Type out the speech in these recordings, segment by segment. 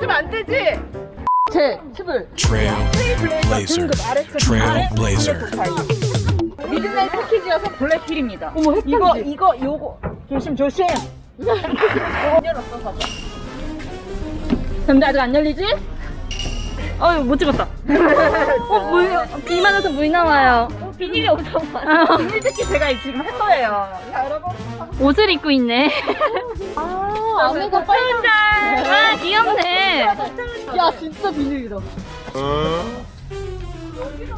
맞추면 안 되지. 제 팁을 Trailblazer. Trailblazer. 미드나잇 패키지여서 블랙힐입니다. 어머 이거 이거 요거 조심 조심. 이거 열었어 봐봐. 근데 아직 안 열리지? 어유 못 찍었다. 어, 물, 비 맞아서 물 나와요. 비닐이 엄청 많아. 비닐 특히 제가 지금 할 거예요. 자 여러분. 옷을 입고 있네. 아 안에가 빨간. 아, 귀엽네. 야 진짜 비닐이다.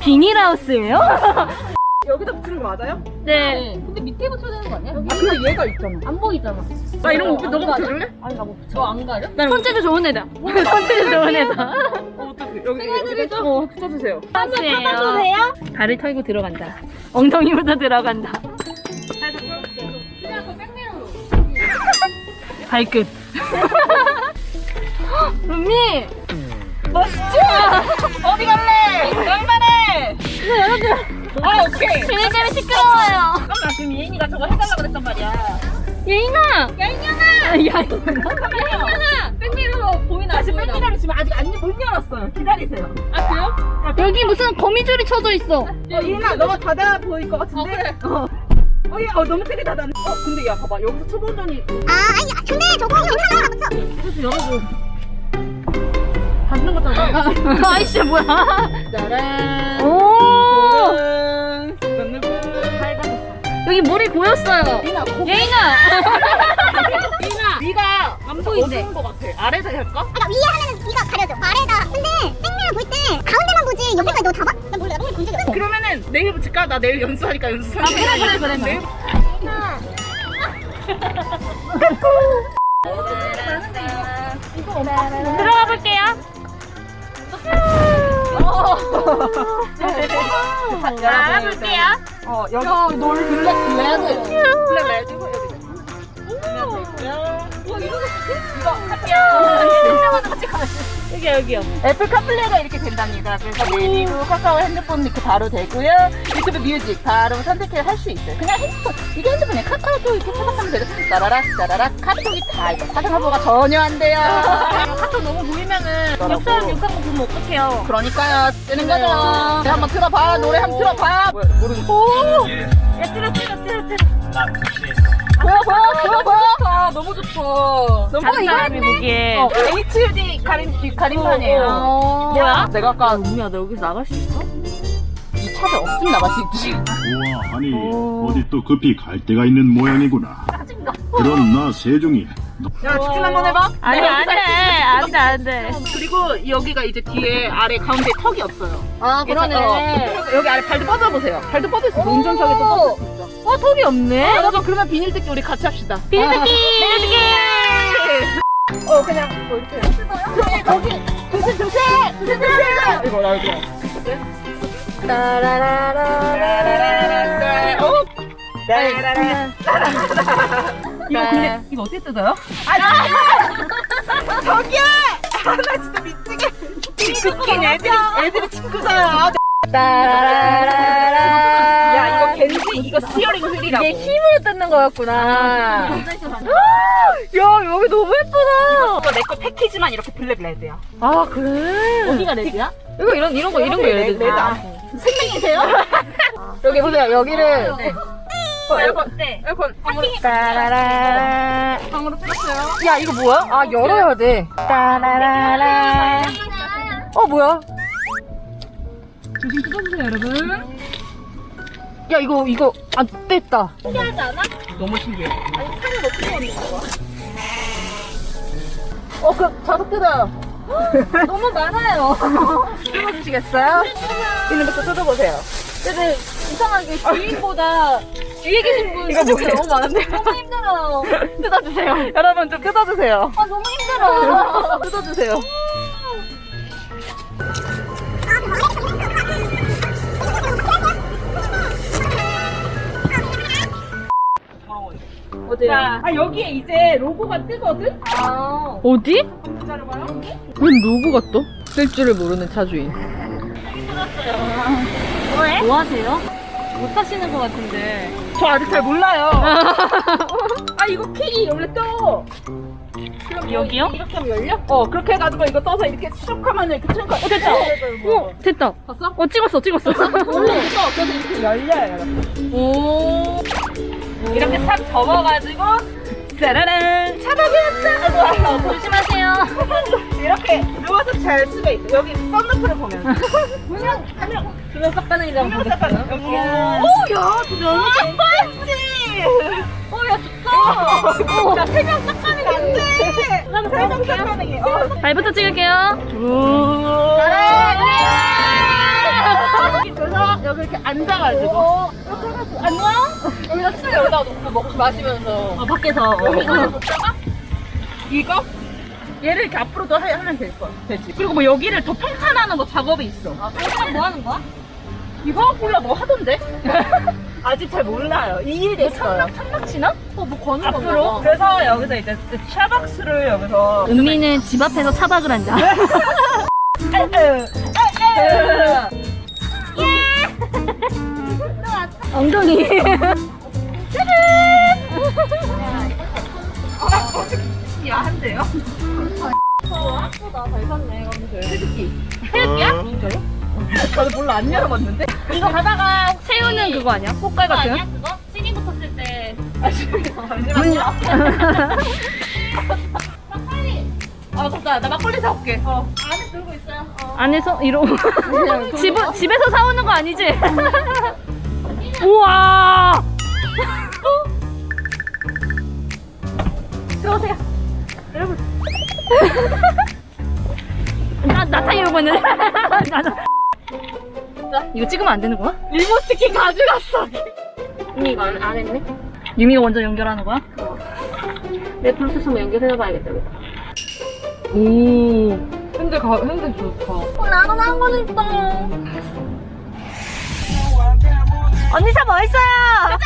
비닐하우스예요? 여기다 붙이는 거 맞아요? 네. 근데 밑에 붙여야 되는 거 아니야? 아 근데 얘가 있잖아. 안 보이잖아. 나 이런 거 너가 붙여줄래? 아니 나못 붙여. 너안 가려? 손재주 좋은 애다. 손재주 좋은 애다. 어 어떡해. 여기 여기 어 붙여주세요. 하우스예요. 발을 털고 들어간다. 엉덩이부터 들어간다. 발끝. 루미! 멋있죠? 어디 갈래? 얼마네? 이거 여러분, 아 오케이. 비닐 때문에 시끄러워요. 잠깐만 지금 예인이가 저거 해달라고 그랬단 말이야. 예인아! 야인양아! 야인아! 백미러로 보이나? 아직 백미러를 지금 아직 안, 못 열었어요. 기다리세요. 아 그래요? 여기 무슨 거미줄이 쳐져 있어. 어, 예인아 너가 닫아 보일 것 같은데? 어 그래. 어. 어, 야, 어, 너무 세게 닫았네. 어, 근데 야, 봐봐. 여기서 초본전이. 아, 아니, 근데 저거 괜찮아. 그래서 열어줘. 닫는 거잖아. 아이씨, 뭐야. 짜란. 오! 짜란. 여기 물이 고였어요. 예인아, 고... 예인아! 예인아, 네가 안 보이지? 어두운 거 같아. 아래서 할까? 그러니까 위에 하면은 위가 가려져. 아래다. 근데 생면을 볼때 가운데만 보지 옆에까지 너 다 봐? 난 몰라. 나본 적이 없어. 그러면은 내일 붙일까? 나 내일 연수하니까 연수. 아, 그래, 그래, 그래, 그래. 내일 들어가 볼게요. 자, 볼게요. 어, 여기 놀 블랙 레드. 블랙 레드. 여기, 여기요. 애플 카플레이가 이렇게 된답니다. 그래서 내비로 카카오 핸드폰 이렇게 바로 되고요. 유튜브 뮤직 바로 선택해 할수 있어요. 그냥 핸드폰, 이게 핸드폰에 카카오톡 이렇게 찾아가면 되죠. 따라락, 따라락, 카톡이 다 있어. 사전 화보가 전혀 안 돼요. 카톡 너무 보이면은. 옆 사람 욕한 거 보면 어떡해요. 그러니까요. 뜨는 거죠. 네, 한번 틀어봐. 노래 한번 틀어봐. 모르는 오! 야, 틀어, 틀어, 틀어, 틀어. 보여, 보여, 보여, 보여. 아, 너무 좋다. 너무 다른 이거 사람이. 보기에. 어, HUD 가림, 가림판이에요. 어. 뭐야? 내가 아까 우미야, 너 여기서 나갈 수 있어? 이 차를 없으면 나갈 수 있지. 우와, 아니 어디 또 급히 갈 데가 있는 모양이구나. 그럼 나 세종이 야, 직진 한번 해봐. 아니, 내가 안 돼. 여기서 안 돼, 안 돼. 그리고 여기가 이제 뒤에 아래 가운데 턱이 없어요. 아, 어, 그래서 여기 아래 발도 뻗어보세요. 발도 뻗을 수 있어. 운전석에 도 뻗을 수 있어. 어, 턱이 없네. 여러분 그러면 비닐 뜯기 우리 같이 합시다. 비닐 뜯기! 비닐 뜯기! 어 그냥 뭐 이렇게 저기 거기 조심 조심 조심 조심 이거 나 이거 따라라라라라라 어? 따라라라 이거 근데 이거 어떻게 뜯어요? 아 저기야 나 진짜 미치게 웃긴 애들이 애들이 친구잖아 따라라라라 야 이거 스티어링 휠이라고 이게 힘으로 뜯는 거였구나. 야, 여기 너무 예쁘다. 이거 내거 패키지만 이렇게 블랙 레드야 아, 그래? 어디가 레드야? 이거 이런, 이런 거, 이런 거 예를 들어. 아, 생명이세요? 여기 보세요 여기를 어, 에어컨 네. 에어컨 방으로 따라라라 방으로 뺐어요 야 이거 뭐야? 아 열어야 돼 따라라라 어 뭐야? 조심 뜯어주세요 여러분 야 이거 이거 안 뗐다 신기하지 않아? 너무 신기해 아니 차를 어떻게 만든 거야? 어그 자석 뜯어요 너무 많아요 뜯어주시겠어요? 것도 뜯어보세요 근데 이상하게 주인보다 뒤에 계신 분 이거 뭐예요? 너무 많은데 너무 힘들어요. 뜯어주세요 여러분 좀 뜯어주세요 아 너무 힘들어. 뜯어주세요 어디야? 아 여기에 이제 로고가 뜨거든? 아. 어디? 기다려봐요 웬 로고가 또? 쓸 줄을 모르는 차주인. 뭐해? 뭐 하세요? 못 하시는 것 같은데. 저 아직 잘 몰라요 아 아 이거 키 원래 떠. 그럼 뭐 여기요? 이렇게 하면 열려? 어 그렇게 해가지고 이거 떠서 이렇게 슉 하면 이렇게 튼 거. 어 됐다. 어, 됐다. 봤어? 어, 찍었어, 찍었어. 원래 이거 떠. 그래서 이렇게 열려요. 여러분. 오. 이렇게 싹 접어가지고 짜라란 차박이 왔다. 조심하세요. 이렇게 누워서 잘 수가 있어. 여기 썬루프를 보면. 분명 한명 분명 싹가능이라고 분명 싹가능. 여기. 오, 야, 너무 좋지. 오, 야, 좋다. 자, 세명 싹가능 안 돼. 나는 세명 싹가능이. 어. 발부터 찍을게요. 그래 서 여기 이렇게 앉아가지고 이렇게 해가지고 안녕? 여기다 술 여기다 놓고 먹 마시면서 어, 밖에서 여기서 먹다가 이거 얘를 이렇게 앞으로 더 해- 하면 될 거, 되지. 그리고 뭐 여기를 더 평탄하는 뭐 작업이 있어. 아, 평탄 뭐 하는 거야? 이거 몰라 뭐 하던데? 아직 잘 몰라요. 이 일이 됐어요. 천막, 천막 치나? 어, 뭐 거는 앞으로. 그래서 여기서 이제 샤박스를 여기서 은미는 집 앞에서 차박을 한다. 엉덩이. 야한데요? 예쁘다, 잘 샀네. 새끼. 새끼야? 진짜요? 저도 몰라, 안 열어봤는데? 이거 가다가 세우는 그거 아니야? 꽃갈 같은? 그거? 시기 붙었을 때. 아, 잠시만요. 문 아, 맞다. 나 막걸리 사올게. 어. 안에 들고 있어요. 어. 안에서 이러고 집, 집에서 사오는 거 아니지? 우와 들어오세요. 나, 나타 이러고 있는데 나는 이거 찍으면 안 되는 거야? 리모트키 가져갔어. 유미가 안, 안 했네? 유미가 먼저 연결하는 거야? 내 블루투스 한번 연결해봐야겠다. 오 핸들 가, 핸들 좋다. 어, 나도 한 거는 있다 언니 차 멋있어요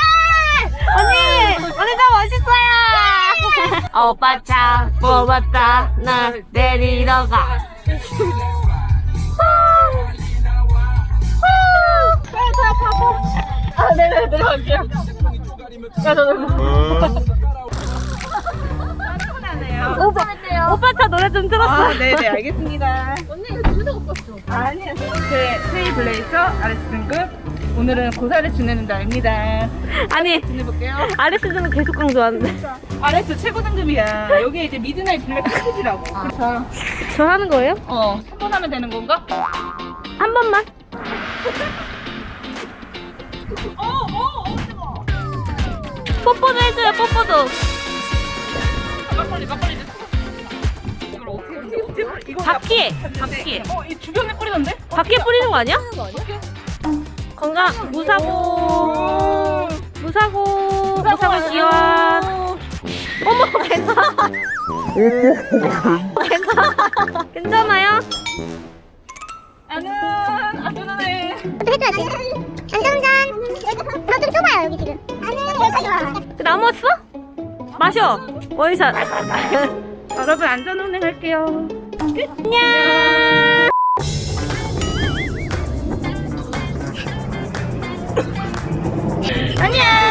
언니 언니 차 멋있어요 오빠 차 뽑았다 나 데리러 가 아, 네네. 야, 저, 오빠 오빠 차 노래 좀 틀었어 아, 네네, 알겠습니다. 언니, 이거 진짜 못 봤어. 아니야. 제 세이 블레이서 아레스 등급. 오늘은 고사를 지내는 날입니다. 아니 지내볼게요. 아레스는 계속 강조하는데 아레스 최고 등급이야. 여기에 이제 미드나잇 블랙 패키지라고. 자, 저 하는 거예요? 어, 한번 하면 되는 건가? 한 번만 어, 어, 어, 뽀뽀도 해줘요 뽀뽀도 막걸리, 막걸리. 이걸 어떻게, 어떻게, 어떻게? 이거 바퀴에 바퀴에 어, 이 주변에 뿌리던데? 바퀴에 뿌리는 거 아니야? 건강 무사고 무사고 무사고 기원 어머 괜찮아 괜찮아 괜찮아요? 나는 안전하네. 해줘야지. 안전운전. 더좀 좁아요 여기 지금. 와. 남았어? 마셔 원샷 여러분 안전운행 할게요 안녕 안녕.